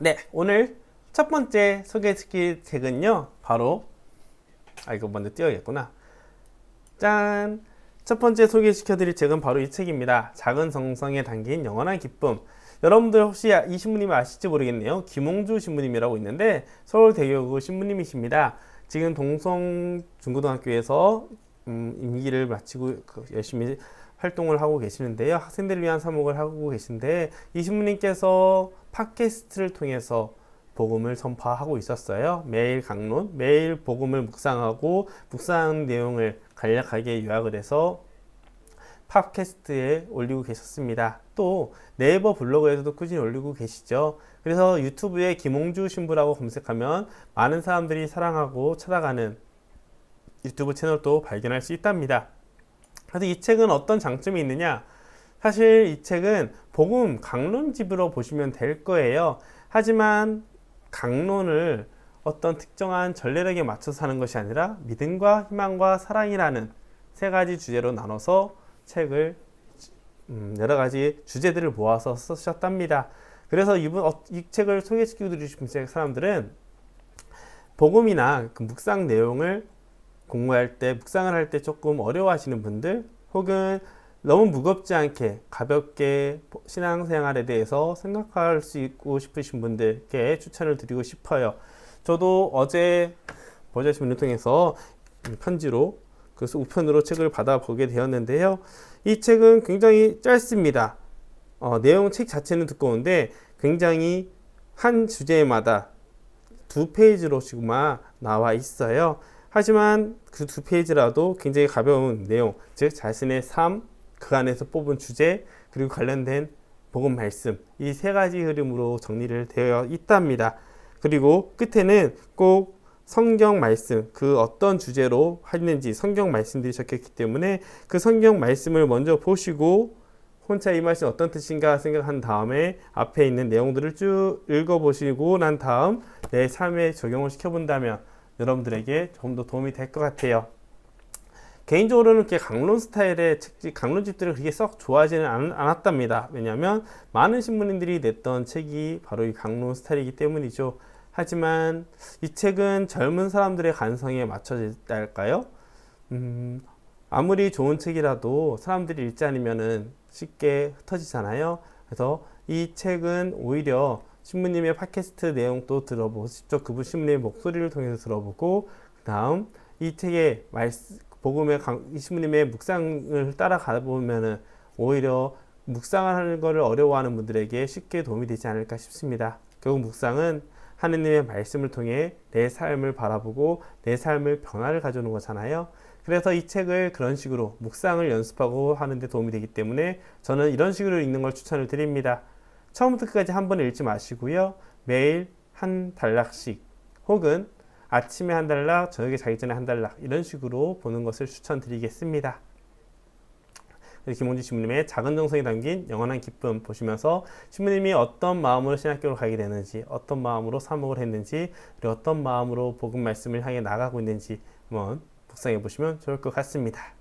네, 오늘 첫 번째 소개시킬 책은요, 바로, 아, 이거 먼저 띄워야겠구나. 짠! 첫 번째 소개시켜드릴 책은 바로 이 책입니다. 작은 정성에 담긴 영원한 기쁨. 여러분들 혹시 이 신부님 아실지 모르겠네요. 김홍주 신부님이라고 있는데 서울대교구 신부님이십니다. 지금 동성 중고등학교에서 음, 임기를 마치고 그 열심히 활동을 하고 계시는데요. 학생들을 위한 사목을 하고 계신데 이 신부님께서 팟캐스트를 통해서 복음을 전파하고 있었어요. 매일 강론, 매일 복음을 묵상하고 묵상 내용을 간략하게 요약을 해서 팟캐스트에 올리고 계셨습니다. 또 네이버 블로그에서도 꾸준히 올리고 계시죠. 그래서 유튜브에 김홍주 신부라고 검색하면 많은 사람들이 사랑하고 찾아가는 유튜브 채널도 발견할 수 있답니다. 그래서 이 책은 어떤 장점이 있느냐? 사실 이 책은 복음 강론집으로 보시면 될 거예요. 하지만 강론을 어떤 특정한 전례력에 맞춰서 하는 것이 아니라 믿음과 희망과 사랑이라는 세 가지 주제로 나눠서 책을 음, 여러 가지 주제들을 모아서 쓰셨답니다. 그래서 이분 어, 이 책을 소개시켜 싶은 사람들은 복음이나 그 묵상 내용을 공부할 때 묵상을 할 때 조금 어려워하시는 분들 혹은 너무 무겁지 않게 가볍게 신앙생활에 대해서 생각할 수 있고 싶으신 분들께 추천을 드리고 싶어요. 저도 어제 버저신문을 통해서 편지로 그래서 우편으로 책을 받아보게 되었는데요. 이 책은 굉장히 짧습니다. 어, 내용 책 자체는 두꺼운데 굉장히 한 주제마다 두 페이지로씩만 나와 있어요. 하지만 그 두 페이지라도 굉장히 가벼운 내용, 즉 자신의 삶, 그 안에서 뽑은 주제, 그리고 관련된 복음 말씀 이 세 가지 흐름으로 정리를 되어 있답니다. 그리고 끝에는 꼭 성경 말씀, 그 어떤 주제로 했는지 성경 말씀들이 적혔기 때문에 그 성경 말씀을 먼저 보시고 혼자 이 말씀 어떤 뜻인가 생각한 다음에 앞에 있는 내용들을 쭉 읽어보시고 난 다음 내 삶에 적용을 시켜본다면 여러분들에게 조금 더 도움이 될 것 같아요. 개인적으로는 이렇게 강론 스타일의 책집, 강론집들을 그렇게 썩 좋아하지는 않, 않았답니다. 왜냐하면 많은 신부님들이 냈던 책이 바로 이 강론 스타일이기 때문이죠. 하지만 이 책은 젊은 사람들의 감성에 맞춰졌다 할까요? 음, 아무리 좋은 책이라도 사람들이 읽지 않으면 쉽게 흩어지잖아요. 그래서 이 책은 오히려 신부님의 팟캐스트 내용도 들어보고 직접 그분 신부님의 목소리를 통해서 들어보고 그 다음 이 책의 말씀 복음의 이 신부님의 묵상을 따라가 보면은 오히려 묵상을 하는 것을 어려워하는 분들에게 쉽게 도움이 되지 않을까 싶습니다. 결국 묵상은 하느님의 말씀을 통해 내 삶을 바라보고 내 삶을 변화를 가져오는 거잖아요. 그래서 이 책을 그런 식으로 묵상을 연습하고 하는데 도움이 되기 때문에 저는 이런 식으로 읽는 걸 추천을 드립니다. 처음부터 끝까지 한번 읽지 마시고요. 매일 한 단락씩 혹은 아침에 한 달락, 저녁에 자기 전에 한 달락 이런 식으로 보는 것을 추천드리겠습니다. 김홍지 신부님의 작은 정성이 담긴 영원한 기쁨 보시면서 신부님이 어떤 마음으로 신학교를 가게 되는지, 어떤 마음으로 사목을 했는지, 그리고 어떤 마음으로 복음 말씀을 향해 나가고 있는지 한번 묵상해 보시면 좋을 것 같습니다.